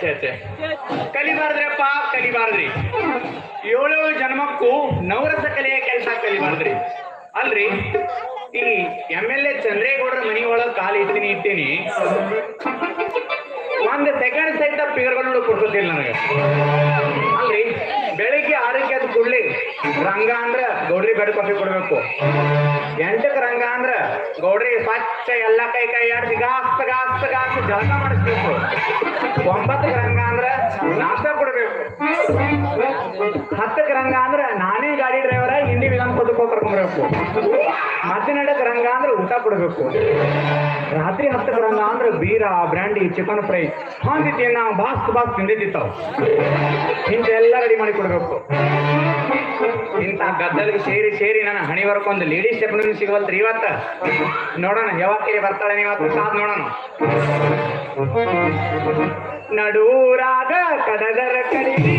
ಛೇ ಛೇ ಕಲಿಬಾರ್ದ್ರಪ್ಪ, ಕಲಿಬಾರ್ದ್ರಿ. ಏಳು ಜನ್ಮಕ್ಕೂ ನವರಸ ಕಲೆಯ ಕೆಲಸ ಕಲಿಬಾರ್ದ್ರಿ. ಅಲ್ರಿ? ಈ ಎಂ ಎಲ್ ಎ ಚಂದ್ರೇಗೌಡರ ಮನಿ ಒಳಗ್ ಕಾಲ್ ಇಟ್ಟಿನಿ ಇಟ್ಟಿನಿ ಒಂದ್ ಸೆಕೆಂಡ್ ಸಹಿತ ಪಿಗರ್ಗಳು ಕೊಡ್ಸೋದಿಲ್ಲ ನನಗೆ. ಅಲ್ರಿ? ಬೆಳಿಗ್ಗೆ ಆರೋಗ್ಯದ ಕೂಡ್ಲಿ ರಂಗ ಅಂದ್ರ ಗೌಡ್ರಿ ಬೆಡ್ ಕಾಫಿ ಕೊಡ್ಬೇಕು. ಎಂಟಕ್ಕೆ ರಂಗ ಅಂದ್ರ ಗೌಡ್ರಿ ಸ್ವಚ್ಛ ಎಲ್ಲ ಕೈ ಕೈ ಆಡ್ಸಿ ಗಾಸ್ತ ಗಾಸ್ತ ಗಾಸ್ತ ಜಳಕ ಮಾಡಿಸ್ಬೇಕು. ಒಂಬತ್ತಕ್ಕೆ ರಂಗ ಅಂದ್ರ ನಾಷ್ಟ ಕೊಡ್ಬೇಕು. ಹತ್ತಕ್ಕೆ ರಂಗ ಅಂದ್ರ ನಾನೇ ಗಾಡಿ ಡ್ರೈವರ ಹಿಂದಿ ವಿಧಾನ ಹೋಗಿ ಕರ್ಕೊಂಡ್ಬರ್ಬೇಕು. ಹದಿನೆಂಟಕ್ಕೆ ರಂಗ ಅಂದ್ರೆ ಊಟ ಕೊಡ್ಬೇಕು. ರಾತ್ರಿ ಹತ್ತಕ್ಕೆ ರಂಗ ಅಂದ್ರೆ ಬೀರ, ಬ್ರ್ಯಾಂಡಿ ಚಿಕನ್ ಫ್ರೈ ಹಾಂ ನಾವು ಬಾಸ್ ಬಾಸ್ ಹಿಂದೆ ಎಲ್ಲ ರೆಡಿ ಮಾಡಿ ಕೊಡ್ಬೇಕು. ಇಂಥ ಗದ್ದಲಿಗೆ ಸೇರಿ ಸೇರಿ ನನ್ನ ಹಣಿ ಒಂದು ಲೇಡೀಸ್ ಸ್ಟೆಪ್ನೂ ಸಿಗವಲ್ತ್ರಿ ಇವತ್ತ? ನೋಡೋಣ, ಯಾವಾಗ ಬರ್ತಾಳೆ ಇವತ್ತು ಸಾದ್ ನೋಡೋಣ. ನಡೂರಾಗ ಕಡದರ ಕಡಿಗಿ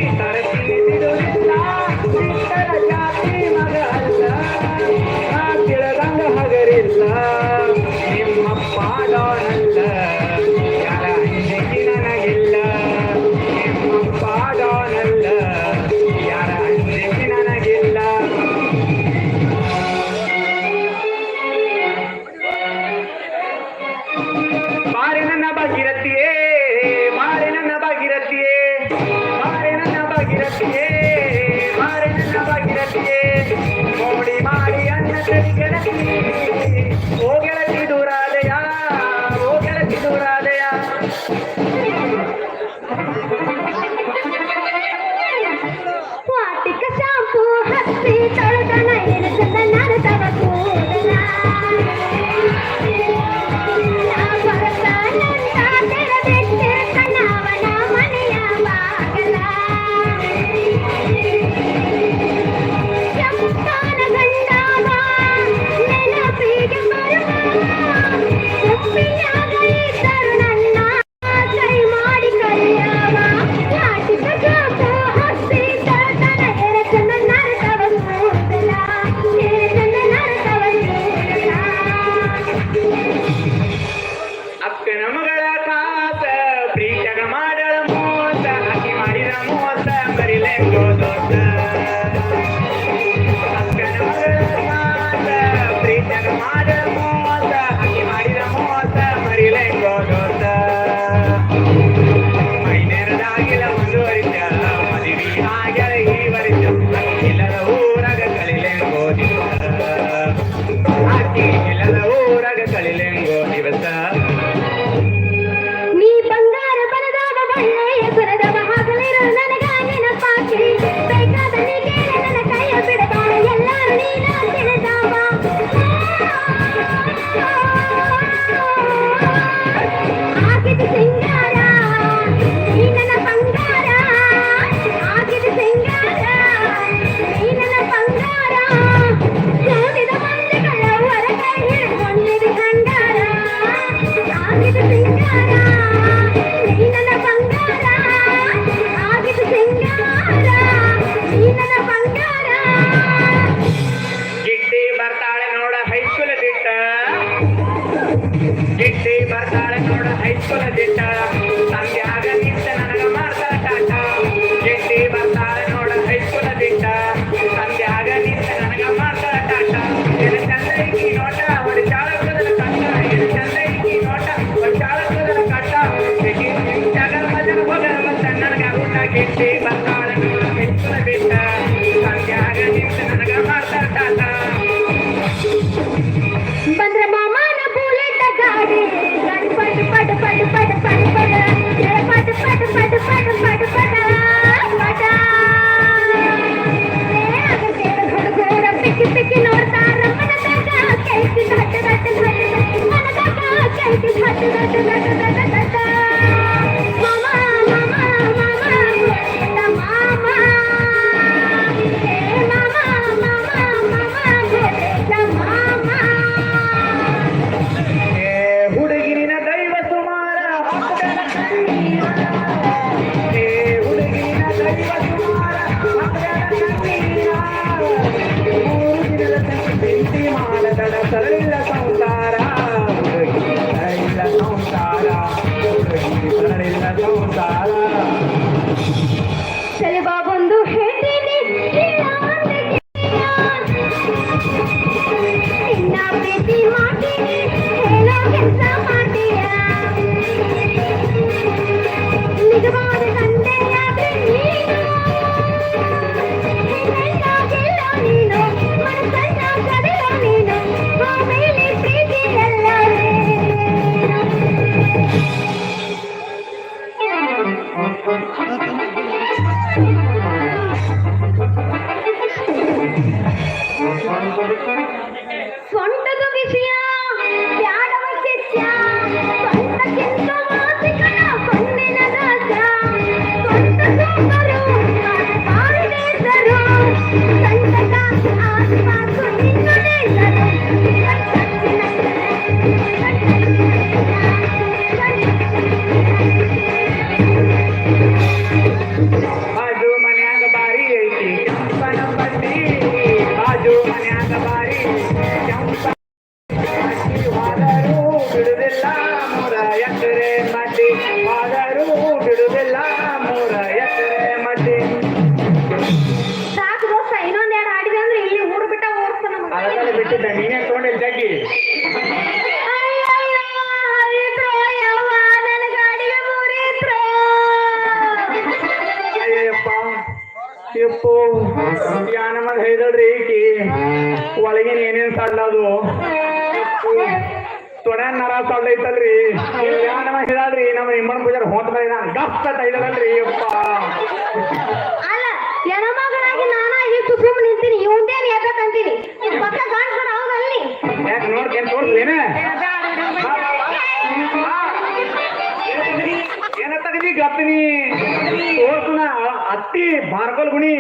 哒哒哒哒哒哒哒哒哒 ಯಾನ ಮಾಡಿ ಹೇಳಿದಳ್ರಿ ಈಕಿ ಒಳಗಿನ ಏನೇನ್ ಅದು ತೊಡೆ ನರ ಸಡ್ಲೈತಲ್ರಿ ಯಾನ ಮಾಡಿ ಹೇಳಲ್ರಿ ನಮ್ಮ ಇಮ್ಮನ್ ಪೂಜಾರ ಹೋತ ನಾನು ಗಪ್ಪ ತೈದಲ್ರಿ ಅಪ್ಪ ಅಲ್ಲ ಸುಮ್ ನಿಂತೀನಿ ಇವಂದೇನ್ ಎದ್ದಕ್ಕಂತೀನಿ ಪಕ್ಕ ಕಾಣ್ತಾರ ಹೌದಲ್ಲಿ ಯಾಕೆ ನೋಡ್ಕೇನ್ ತೋರ್ಸ್ಲೇನ ಏನ ತಗದಿ ಗಪ್ಪಿನಿ हत्ती भारकल गुणी.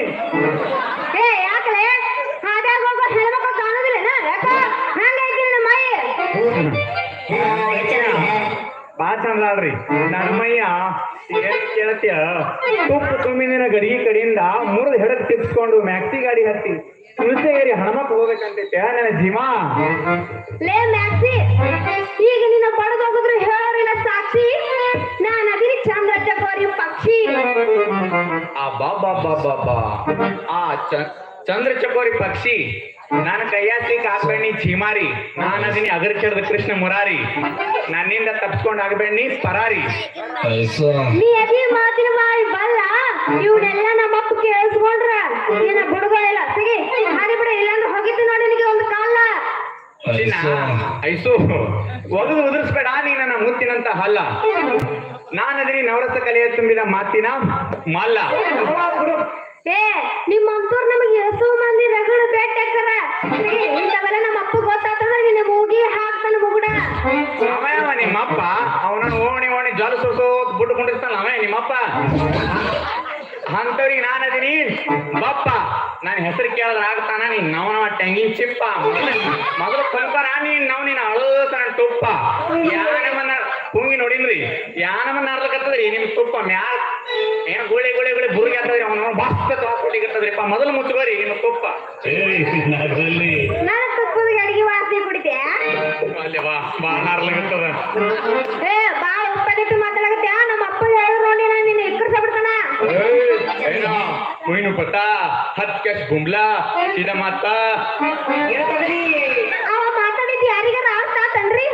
ಬಾ ನನ್ನಮ್ಮಯ್ಯ ನಮ್ಮಯ್ಯ ಏನ್ ಕೇಳತ್ಯ? ತುಪ್ಪ ತುಂಬಿದಿನ ಗಡಿಗೆ ಕಡೆಯಿಂದ ಮುರಿದು ಹೆಡಕ್ ತಿಪ್ಸ್ಕೊಂಡು ಮ್ಯಾಕ್ಸಿ ಗಾಡಿ ಹತ್ತಿ ತುಳಸಿಗೇರಿ ಹಣಮಕ್ ಹೋಗ್ಬೇಕಂತೈತೆ. ನನ್ನ ಜೀವ ಲೇ ಮ್ಯಾಕ್ಸಿ ಈಗ ನಿನ್ನ ಬಡದ್ ರೀ ಹೇಳೋರಿಲ್ಲ ಸಾಕ್ಷಿ. ನಾನು ಅದಿನಿ ಚಂದ್ರ ಚಕೋರಿ ಪಕ್ಷಿ. ಆ ಬಾಬಾ ಬಾಬಾ ಬಾ. ಆ ಚ- ಚಂದ್ರ ಚಕೋರಿ ಪಕ್ಷಿ. ನಾನು ಕೈಯಾಸಿಕ್ ಹಾಕ್ಬೇಡಿ ಚೀಮಾರಿ ನಾನು ಅದೀನಿ ಅಗರ್ಚರದ ಕೃಷ್ಣ ಮುರಾರಿ. ನನ್ನಿಂದ ತಪ್ಸ್ಕೊಂಡು ಆಗಬೇಡಿ ಪರಾರಿ. ನೀ ಅದಿ ಮಾತಿನ ಬಾಯಿ ಬಲ್ಲ ಇವನ್ನೆಲ್ಲ ನಮ್ಮಪ್ಪ ಕೇಳಿಸ್ಕೊಂಡ್ರ. ನಿನ್ನ ಬುಡುಗಳೆಲ್ಲ ಸಿಗಿ ಹಾಗೆ ಬಿಡ ಇಲ್ಲಾಂದ್ರೆ ಹೋಗಿದ್ದು ನೋಡಿ ನಿನಗೆ ಒಂದು ಕಾಲ. ಚಿನ್ನ ಐಸು ಒಗದು ಉದುರಿಸ್ಬೇಡ ನೀ ನನ್ನ ಮುತ್ತಿನಂತ ಹಲ್ಲ. ನಾನದಿನಿ ನವರಸ ಕಲೆಯ ತುಂಬಿದ ಮಾತಿನ ಮಲ್ಲ. ಏ ನಿಮ್ಮ ಅಪ್ಪರ್ ನಮಗೆ ಎಷ್ಟೋ ಮಂದಿ ರಗಡ ಹಾಕ್ತಾರ ಇಂಥವೆಲ್ಲ ನಮ್ಮ ಅಪ್ಪ ಗೊತ್ತಾತಂದ್ರೆ ನಿನ್ನ ಮೂಗಿ ಹಾಕ್ತಾನ ಮುಗುಡ. ಅವ ನಿಮ್ಮಪ್ಪ. ಅವನನ್ನು ಓಣಿ ಓಣಿ ಜಲ ಸುಸೋತ್ ಬುಟ್ಟು ಕುಂಡಿರ್ತಾನ ಅವೇ ನಿಮ್ಮಪ್ಪ. ಅಂತವ್ರಿಗೆ ನಾನದೀನಿ ಬಪ್ಪ ನನ್ನ ಹೆಸರು ಕೇಳಿದ್ರೆ ಆಗ್ತಾನ, ನೀನ್ ನವನವ ಟೆಂಗಿನ ಚಿಪ್ಪ. ಮೊದಲು ಕಲ್ಪರ ನೀನ್ ನವ್ ನೀನ್ ಅಳೋತನ ತುಪ್ಪ ಯಾನಮನ್ನ ಕುಂಗಿ ನೋಡಿಲ್ರಿ. ಯಾನಮ್ಮ ನಾರ್ಲಕತ್ತದ್ರಿ? ನಿಮ್ ತುಪ್ಪ ಮ್ಯಾಲ? ಏನ ಗುಳೆ ಗುಳೆ ಗುಳೆ ಬುರ್ಗಿ ಆಗ್ತದ್ರಿ? ಅವ್ನು ಮಸ್ತ್ ತವಾಸ್ ಕೊಡ್ಲಿಕತ್ತದ್ರಿಪ್ಪ ಮೊದಲು ಮುಚ್ಚಗೋರಿ ನಿಮ್ ತುಪ್ಪ. ನಾನು ತುಪ್ಪದ ಬಾ ಏ ಬಾಳ ಮಾತಾಡಕತ್ತ್ಯಾ? ನಮ್ಮ ಅಪ್ಪ ಹೇಳಿದ್ರು ನೋಡಿ ನಾನು ನಿನ್ನ ಎಕ್ಕರ್ಸ ಬಿಡ್ತಾನ? ಕುಯ್ನು ಗುಂಬ್ಲಾ ಮಾತಾ. ಅವ ಮಾತಾಡಿ ಯಾರಿಗಾರ ಆಗ್ತಾ ತನ್ರಿ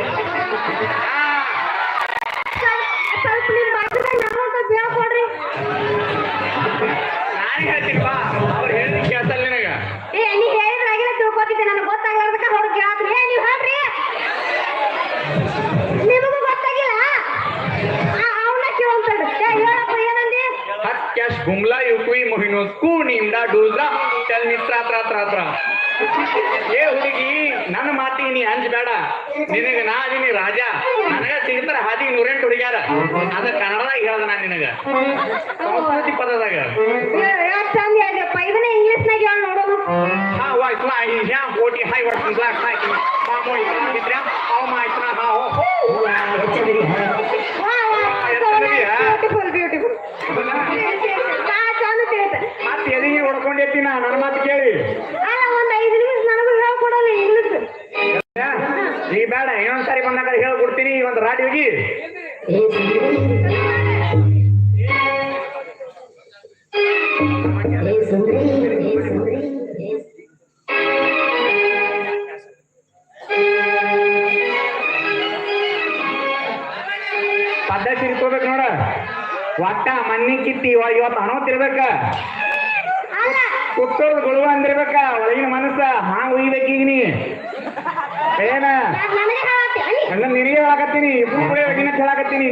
ಕುಣಿಯೋದು ನಿಮ್ಡ ಡೂಸ್ರಾ ಚಲ್ ನಿತ್ರ ಹತ್ರ ಏ ಹುಡುಗಿ ನನ್ನ ಮಾತಿಗೆ ನೀ ಅಂಜಬೇಡ ನಿನಗ ನಾ ಅದೀನಿ ರಾಜ. ನನಗ ಸಿಗ್ತಾರ ಹಾದಿ ನೂರೆಂಟು ಹುಡುಗ್ಯಾರ. ಅದ ಕನ್ನಡದಾಗ ಹೇಳ್ದ ನಾನು ನಿನಗ. ಸಂಸ್ಕೃತಿ ಪದದಾಗ. ಹಾ ಕೋಟಿ ಹಾಯ್ ಹೈ ಹಾಕಿ. ಮಾಮೋ ಇತ್ರ ಅವ ಮಾಯ್ತ್ರ ಹಾ ಹೋ. ನನ್ನ ಮಾತು ಕೇಳಿ. ಒಂದ್ ಐದು ನಿಮಿಷ ನನಗೂ ಹೇಳ್ಕೊಡಲ್ಲ ಇಂಗ್ಲಿಷ್ ಈಗ ಬೇಡ ಇನ್ನೊಂದ್ ಸಾರಿ ಬಂದಾಗ ಹೇಳ್ಕೊಡ್ತೀನಿ ಒಂದು ರಾಡಿ ಹೋಗಿ. ಪದ್ಧತಿ ಇಟ್ಕೋಬೇಕು ನೋಡ. ಒಟ್ಟ ಮನ್ನಿ ಕಿತ್ತಿ ಇವತ್ತು ಹಣ ಅಲ್ಲ ಕುತ್ತೋರ್ದು ಗೊಳುವ ಅಂದಿರ್ಬೇಕ? ಒಳಗಿನ ಮನಸ್ಸ ಹಾಂಗ್ ಒಯ್ಬೇಕೀಗ ನೀ? ಏನ? ಅಲ್ಲಿ ಎಲ್ಲ ನಿನಗೆ ಹೇಳಕತ್ತೀನಿ ಇಬ್ರು ಕೂಡ ಒಳಗಿನ ಹೇಳಕತ್ತೀನಿ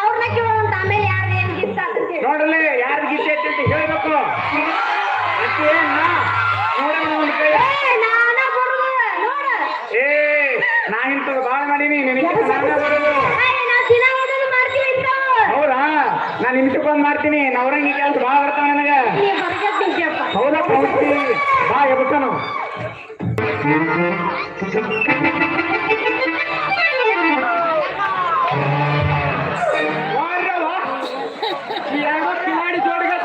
ಅವ್ರನ್ನ ಕೇಳೋಣಂತ ಆಮೇಲೆ ಯಾರು ಅಂತ ಹೇಳ್ಬೇಕು. ಏನ್ ನಾ? ನೋಡೋಣ ಒಂದ್ ಕೈ. ಏ ನಾನ ಬರುದು ನೋಡ ಏ ನಾ ಇಂಥದ್ದು ಭಾಳ ಮಾಡೀನಿ ನಿನಗೆ ನಾನೇ ಬರೋದು ಏ ನಾ ದಿನ ಓದೋದು ಮಾಡ್ತೀವಿ ಇಂಥವು. ಹೌದಾ ನಾ ನಿಮಿಷಕ್ಕೊಂದು ಮಾಡ್ತೀನಿ. ನವರಂಗಿ ಕೆಲಸ ಬಾ ಬರ್ತಾವ ನನಗೆ. ಹೌದಪ್ಪ ಹೋಗ್ತೀನಿ ಬಾ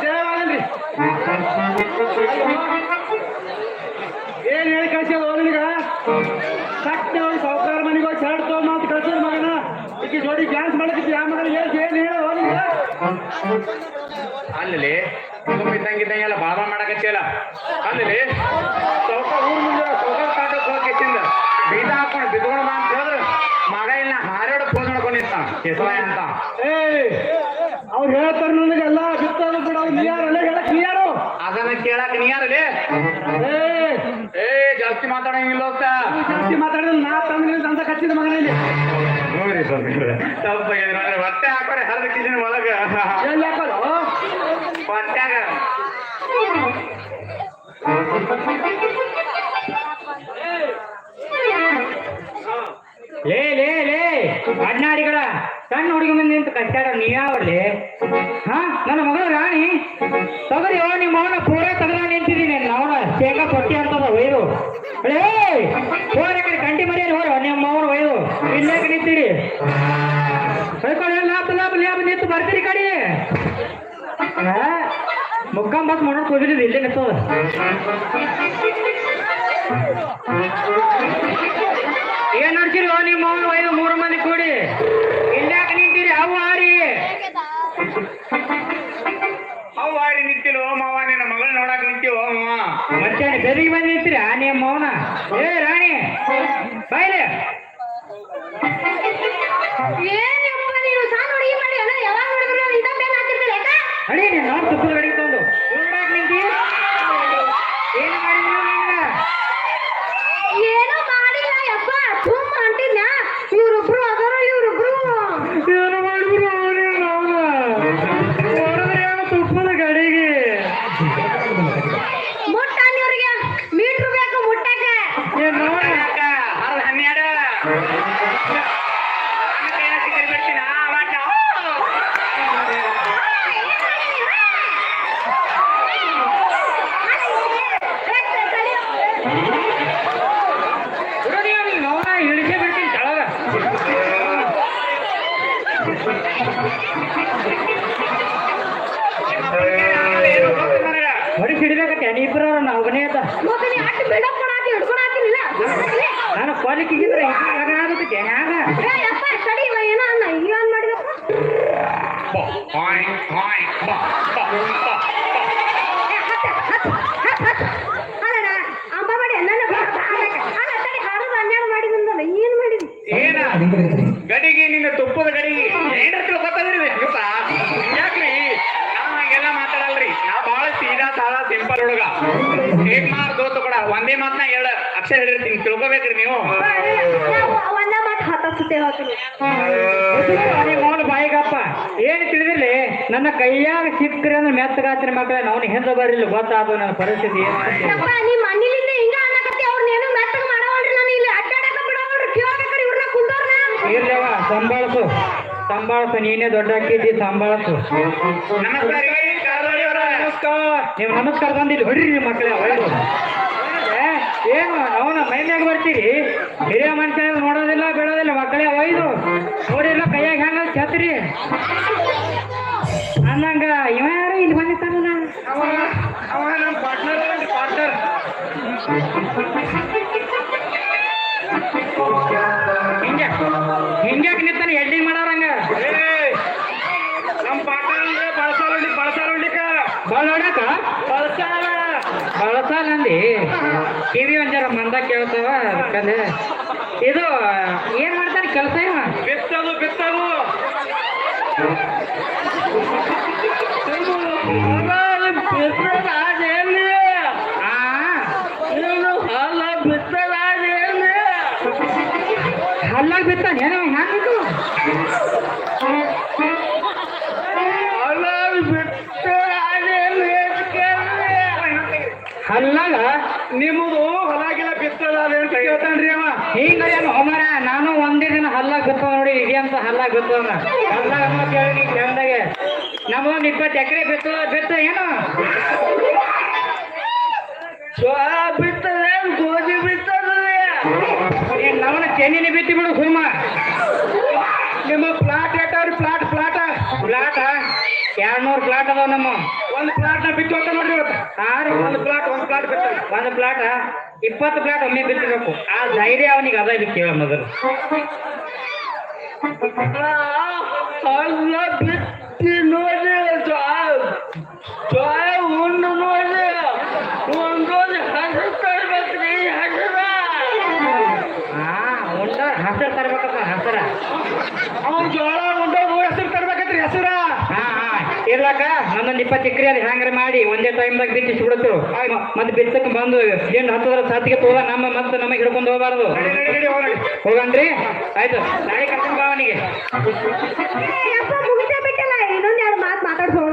ಸೇವಾಗಲ್ರಿ ಏನ್ ಹೇಳಿ ಕಳ್ಸ್ಯಾವ ಅವನಿಗ ಹೋಗಿ ಸಾವುಕಾರ ಮನೆಗೆ ಹೋಗಿ ಶರ್ಟ್ ತಗೊಂಡ್ ಮಾತು ಕಳ್ಸೋದು ಮಗನ. ಈಗ ಜೋಡಿ ಡ್ಯಾನ್ಸ್ ಮಾಡಕ್ಕೆ ಯಾವ ಮಗನ ಅಲ್ಲಿ ಕುಟುಂಬ ಇದ್ದಂಗೆ ಇದ್ದಂಗೆಲ್ಲ ಬಾಬಾ ಮಾಡಕತ್ತಿಲ್ಲ ಅಲ್ಲಿ ಸ್ವಲ್ಪ ಊರ್ ಮುಂದೆ ಸೋಗಲ್ ಕಾಟಕ್ ಹೋಗಿತ್ತಿಂದ ಬೀಜ ಹಾಕೊಂಡು ಬಿದ್ಕೊಂಡು ಬಾ ಅಂತ ಹೇಳಿದ್ರೆ ಮಗ ಇಲ್ಲ ಹಾರಾಡ ಫೋನ್ ಮಾಡ್ಕೊಂಡಿರ್ತ ಕೆಸವಾಯ ಅಂತ. ಅವ್ರು ಹೇಳ್ತಾರ ನನಗೆಲ್ಲ ಬಿತ್ತೋದು ಕೂಡ ಅವ್ರು ನೀಯಾರಲ್ಲ ಹೇಳಕ್ ನೀಯಾರು? ಅದನ್ನ ಕೇಳಕ್ ನೀಯಾರಲ್ಲೇ ಏ ಜಾಸ್ತಿ ಮಾತಾಡಂಗಿಲ್ಲ ಹೋಗ್ತಾ ಅಂತ ಕಚ್ಚಿದ ಮಗನಲ್ಲಿ ನೋಡಿ ಸ್ವಾಮಿ ಸ್ವಲ್ಪ ಏನಾದ್ರೆ ಮತ್ತೆ ಹಾಕೋರೆ ಹರಿದು ಕಿಸಿನ ಒಳಗ. ಎಲ್ಲಿ ಹಾಕೋದು? ಹೊಟ್ಯಾಗ ಲೇ ಲೇ ಲೇ ಅಣ್ಣಾಡಿಗಳ ಸಣ್ಣ ಹುಡುಗಿ ಮುಂದೆ ನಿಂತು ಕಟ್ಟಾಡ ನೀ ಯಾವಲ್ಲಿ ಹಾ ನನ್ನ ಮಗಳು ರಾಣಿ. ತಗರಿ ಓ ನಿಮ್ಮ ಅವನ ಪೂರ ತಗದ ನಿಂತಿದ್ದೀನಿ ಅವನ ಶೇಂಗಾ ಕೊಟ್ಟಿ ಅಂತದ ಒಯ್ದು ಕಡೆ ಮುಕ್ಕಂಬತ್ ಮಾಡೋದು ಹೋಗಿದ್ದೀವಿ ಇಲ್ಲೇ ನಿಂತದ ಹೊಡಿಸಿ ಹಿಡಿಬೇಕತ್ತೆ ನೀಬ್ರು ನಾವು ಒಬ್ಬನೇ ಅದ. ನಾನು ಕ್ವಾಲಿಟಿಗಿದ್ರೆ ಆಗುತ್ತೆ ಹ್ಯಾಂಗ ಏ ಯಪ್ಪ ತಡಿ ಇವ ಏನೋ ಅನ್ನ ಏನ್ ಮಾಡಿದಪ್ಪ ಬಾ, ಹಾಯ್, ಹಾಯ್, ಬಾ, ಬಾ, ಬಾ, ಬಾ. ಏ, ಹತ್ತು, ಹತ್ತು, ಹತ್ತು, ಹತ್ತು. ಅಲ್ಲಣ್ಣ, ಅಂಬ ಮಾಡಿ ನನ್ನ ಬಾಳ ಹಾಡಕ್ಕೆ. ಅಲ್ಲ, ತಡಿ, ಹಾಡೋದು ಹನ್ನೆರಡು ಮಾಡಿದಂದಲ್ಲ, ಏನ್ ಮಾಡಿದಿ? ಏನ ಗಡಿಗೆ ನಿನ್ನ ತುಪ್ಪದ ಗಡಿಗೆ ಏನ್ರ ತಿಳ್ಕೊತದ್ರಿ ಗೊತ್ತಾ ಯಾಕ್ರಿ ನಾವ್ ಹಂಗೆಲ್ಲ ಮಾತಾಡಲ್ರಿ ನಾವ್ ಬಾಳ ಸೀದಾ ಸಾದಾ ಸಿಂಪಲ್ ಹುಡುಗ ಏಕ್ ಮಾರ್ ದೋತು ಕೂಡ ಒಂದೇ ಮಾತ್ನ ಹೇಳ ಅಕ್ಷರ ಹೇಳಿರ್ತೀನಿ ತಿಳ್ಕೊಬೇಕ್ರಿ ನೀವು ನಾವು ಒಂದ ಮಾತು. ಮೌನ ಬಾಯಿಗಪ್ಪ ಏನು ತಿಳಿದಿರ್ಲಿ? ನನ್ನ ಕೈಯಾಗ ಸಿಕ್ಕ್ರಿ ಅಂದ್ರೆ ಮೆತ್ತಗಾತ್ರಿ ಮಕ್ಕಳ ಅವ್ನು ಹಿಂದೆ ಬರಲಿಲ್ಲ ಗೊತ್ತಾದ ನನ್ನ ಪರಿಸ್ಥಿತಿ. ಇರ್ಲವ ಸಂಭಾಳಿಸು. ಸಂಭಾಳಿಸು ನೀನೇ ದೊಡ್ಡ ಅಕ್ಕಿದ್ದಿ ಸಂಭಾಳಿಸು. ನಮಸ್ಕಾರ. ನೀವು ನಮಸ್ಕಾರ ಬಂದಿಲ್ಲ ಹೊಡ್ರಿ ನಿಮ್ಮ ಮಕ್ಕಳೇ ಒಳ್ಳೆದು ಏನು, ಅವನ ಮೈ ಮ್ಯಾಗ ಬರ್ತೀರಿ? ಹಿರಿಯ ಮನುಷ್ಯ ನೋಡೋದಿಲ್ಲ, ಬಿಡೋದಿಲ್ಲ, ಮಕ್ಕಳೇ ಒಯ್ದು. ನೋಡಿಲ್ಲ, ಕೈಯಾಗ ಹೆಂಗ ಚತ್ರಿ ಅನ್ನಂಗ ಅಂದಿ ಕಿವಿ ಒಂದ್ ಮಂದ ಕೇಳ್ತಾವ ಅದಕ್ಕೆ ಇದು ಏನ್ ಮಾಡ್ತಾನೆ ಕೆಲಸ ಇವ ಬಿತ್ತದು ಬಿತ್ತದು ಹಲ್ಲಾಗ ಬಿತ್ತಾನೆ? ಹಲ್ಲಾಗ ನಿಮ್ಮದು ಹೊಲಾಗಿಲ್ಲ ಬಿತ್ತದ ಅಂತ ಹೇಳ್ತಾನ್ರಿ ಅವ. ಹಿಂಗ ಏನು ಹೋಮಾರ? ನಾನು ಒಂದೇ ದಿನ ಹಲ್ಲ ಬಿತ್ತವ ನೋಡಿ ಅಂತ ಹಲ್ಲ ಬಿತ್ತವನ ಹಲ್ಲಾಗ ಅಮ್ಮ ಕೇಳಿ ನೀ ಚಂದಾಗೆ. ಇಪ್ಪತ್ತು ಎಕರೆ ಬಿತ್ತು ಬಿತ್ತ ಏನು? ಬಿತ್ತದ ಗೋಧಿ ಬಿತ್ತದ. ಏನ್ ಚೆನ್ನಿನ ಚೆನ್ನಿನಿ ಬಿತ್ತಿ ಬಿಡು ಸುಮ್ಮ ನಿಮ್ಮ ಪ್ಲಾಟ್ ಎಟ್ಟಾವ್ರಿ ಪ್ಲಾಟ್ ಪ್ಲಾಟ. ಫ್ಲಾಟ ಎರಡ್ ನೂರು ಪ್ಲಾಟ್ ಅದಾವ ನಮ್ಮ. ಒಂದು ಪ್ಲಾಟ್ನ ಬಿತ್ತು ಅಂತ ನೋಡ್ರಿ ಆರು ಒಂದು ಪ್ಲಾಟ್ ಒಂದು ಪ್ಲಾಟ್ ಬಿತ್ತ ಒಂದು ಪ್ಲಾಟ್ ಇಪ್ಪತ್ತು ಪ್ಲಾಟ್ ಒಮ್ಮೆ ಬಿತ್ತಬೇಕು ಆ ಧೈರ್ಯ ಅವನಿಗೆ ಅದ ಕೇಳ ಮೊದಲು. ಬಿತ್ತಿ ನೋಡಿ. ಇರ್ಲಾಕ? ನನ್ನೊಂದು ಇಪ್ಪತ್ತು ಎಕರೆ ಅದು ಹ್ಯಾಂಗ್ರ ಮಾಡಿ ಒಂದೇ ಟೈಮ್ದಾಗ ಬಿತ್ತಿಸಿ ಬಿಡುತ್ತು ಮತ್ತೆ ಬಿತ್ತಕ್ಕೆ ಬಂದು ಏನು ಹತ್ತದ್ರ ಸಾತಿಗೆ ತೋದ ನಮ್ಮ ಮತ್ತೆ ನಮಗೆ ಹಿಡ್ಕೊಂಡು ಹೋಗಬಾರ್ದು. ಹೋಗನ್ರಿ ಆಯ್ತು. ನಾಳೆ ಕರ್ಕೊಂಡು ಬಾ ಅವನಿಗೆ. ಯಪ್ಪ ಮುಗಿಸೇ ಬಿಟ್ಟಲ್ಲ? ಇನ್ನೊಂದ್ ಎರಡು ಮಾತು ಮಾತಾಡ್ಸೋಣ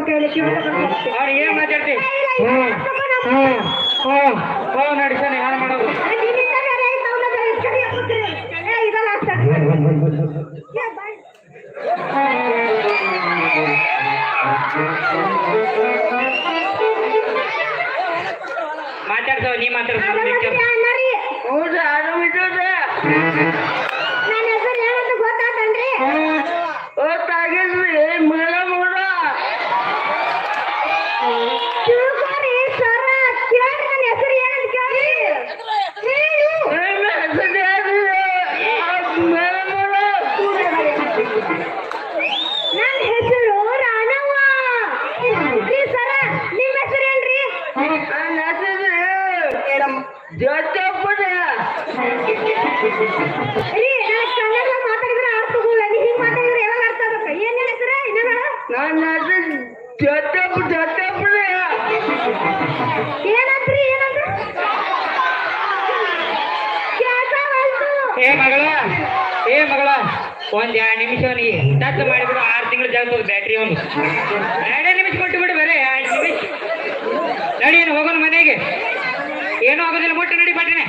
ನೀ ಮಾತಾಡ್ತೀನಿ? ಹೌದಾ ಆರಾಮಿದ್ದದ ಏನಂತ್ರಿ ಕೇಳ್ತಾವಲ್ತು ಏ ಮಗಳ ಏ ಮಗಳ ಒಂದ್ ಎರಡು ನಿಮಿಷ ಅವನಿಗೆ ಟಚ್ ಮಾಡಿಬಿಡು ಆರು ತಿಂಗಳು ಜಾಗ ಬ್ಯಾಟ್ರಿ ಒಂದು. ಎರಡೇ ನಿಮಿಷ ಕೊಟ್ಟು ಬಿಡು ಬೇರೆ ಎರಡು ನಿಮಿಷ. ನಡಿ ಏನು ಹೋಗೋಣ ಮನೆಗೆ. ಏನೂ ಆಗೋದಿಲ್ಲ ಮುಟ್ಟು ನಡಿ ಬಟ್ಟಿನೇ